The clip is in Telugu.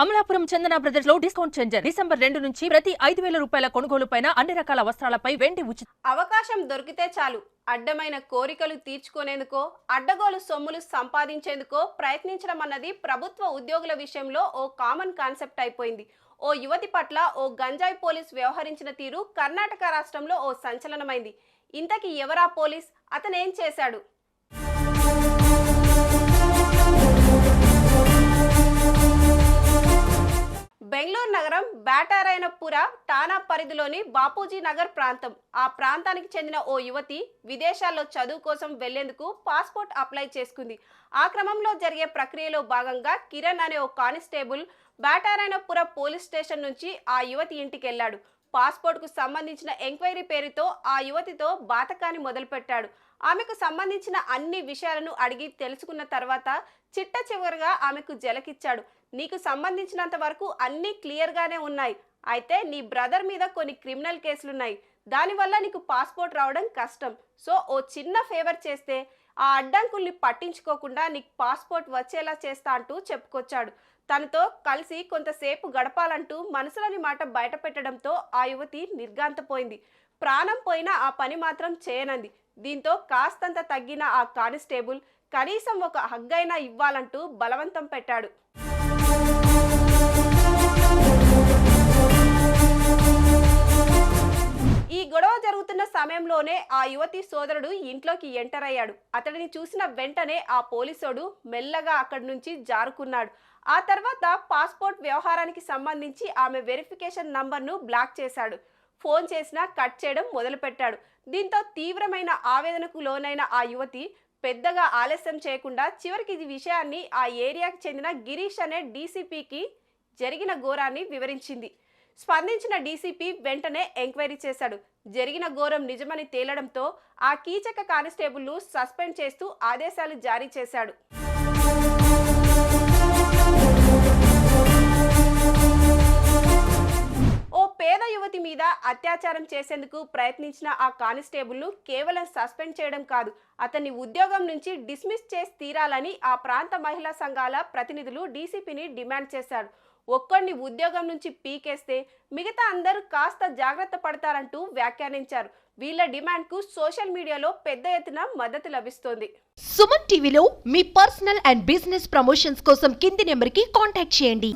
అమలాపురం చందన బ్రదర్స్లో డిస్కౌంట్ ఛార్జర్ డిసెంబర్ రెండు నుంచి ప్రతి ఐదు వేల రూపాయల కొనుగోలు పైన అన్ని రకాల వస్త్రాలపై వెండి ఉచిత అవకాశం దొరికితే చాలు. అడ్డమైన కోరికలు తీర్చుకునేందుకో అడ్డగోలు సొమ్ములు సంపాదించేందుకో ప్రయత్నించడం అన్నది ప్రభుత్వ ఉద్యోగుల విషయంలో ఓ కామన్ కాన్సెప్ట్ అయిపోయింది. ఓ యువతి పట్ల ఓ గంజాయి పోలీస్ వ్యవహరించిన తీరు కర్ణాటక రాష్ట్రంలో ఓ సంచలనమైంది. ఇంతకీ ఎవరా పోలీస్? అతనేం చేశాడు? నగరం బ్యాటారాయణపుర టానా పరిధిలోని బాపూజీ నగర్ ప్రాంతం. ఆ ప్రాంతానికి చెందిన ఓ యువతి విదేశాల్లో చదువు కోసం వెళ్ళేందుకు పాస్పోర్ట్ అప్లై చేసుకుంది. ఆ క్రమంలో జరిగే ప్రక్రియలో భాగంగా కిరణ్ అనే ఓ కానిస్టేబుల్ బ్యాటారాయణపుర పోలీస్ స్టేషన్ నుంచి ఆ యువతి ఇంటికి వెళ్ళాడు పాస్పోర్ట్కు సంబంధించిన ఎంక్వైరీ పేరుతో ఆ యువతితో బాతకాన్ని మొదలుపెట్టాడు. ఆమెకు సంబంధించిన అన్ని విషయాలను అడిగి తెలుసుకున్న తర్వాత చిట్ట చివరిగా ఆమెకు జలకిచ్చాడు. నీకు సంబంధించినంత వరకు అన్నీ క్లియర్గానే ఉన్నాయి. అయితే నీ బ్రదర్ మీద కొన్ని క్రిమినల్ కేసులున్నాయి. దానివల్ల నీకు పాస్పోర్ట్ రావడం కష్టం. సో ఓ చిన్న ఫేవర్ చేస్తే ఆ అడ్డంకుల్ని పట్టించుకోకుండా నీకు పాస్పోర్ట్ వచ్చేలా చేస్తా అంటూ చెప్పుకొచ్చాడు. తనతో కలిసి కొంతసేపు గడపాలంటూ మనసులోని మాట బయటపెట్టడంతో ఆ యువతి నిర్గాంతపోయింది ప్రాణం పోయినా ఆ పని మాత్రం చేయనంది. దీంతో కాస్తంత తగ్గిన ఆ కానిస్టేబుల్ కనీసం ఒక హగ్గైనా ఇవ్వాలంటూ బలవంతం పెట్టాడు. సమయంలోనే ఆ యువతి సోదరుడు ఇంట్లోకి ఎంటర్ అయ్యాడు. అతడిని చూసిన వెంటనే ఆ పోలీసోడు మెల్లగా అక్కడి నుంచి జారుకున్నాడు. ఆ తర్వాత పాస్పోర్ట్ వ్యవహారానికి సంబంధించి ఆమె వెరిఫికేషన్ నంబర్ను బ్లాక్ చేశాడు. ఫోన్ చేసినా కట్ చేయడం మొదలుపెట్టాడు. దీంతో తీవ్రమైన ఆవేదనకు లోనైన ఆ యువతి పెద్దగా ఆలస్యం చేయకుండా చివరికి ఈ విషయాన్ని ఆ ఏరియాకి చెందిన గిరీష్ అనే డీసీపీకి జరిగిన ఘోరాన్ని వివరించింది. స్పందించిన డీసీపీ వెంటనే ఎంక్వైరీ చేశాడు. జరిగిన ఘోరం నిజమని తేలడంతో ఆ కీచక కానిస్టేబుల్ను సస్పెండ్ చేస్తూ ఆదేశాలు జారీ చేశాడు. అత్యాచారం చేసేందుకు ప్రయత్నించిన ఆ కానిస్టేబుల్ను కేవలం సస్పెండ్ చేయడం కాదు అతన్ని ఉద్యోగం నుంచి డిస్మిస్ చేసి తీరాలని ఆ ప్రాంత మహిళా సంఘాల ప్రతినిధులు డీసీపీని డిమాండ్ చేశారు. ఒక్కడిని ఉద్యోగం నుంచి పీకేస్తే మిగతా అందరూ కాస్త జాగ్రత్త పడతారంటూ వ్యాఖ్యానించారు. వీళ్ళ డిమాండ్కు సోషల్ మీడియాలో పెద్ద ఎత్తున మద్దతు లభిస్తోంది. సుమన్ టీవీలో మీ పర్సనల్ అండ్ బిజినెస్ ప్రమోషన్స్ కోసం కింది నెంబర్కి కాంటాక్ట్ చేయండి.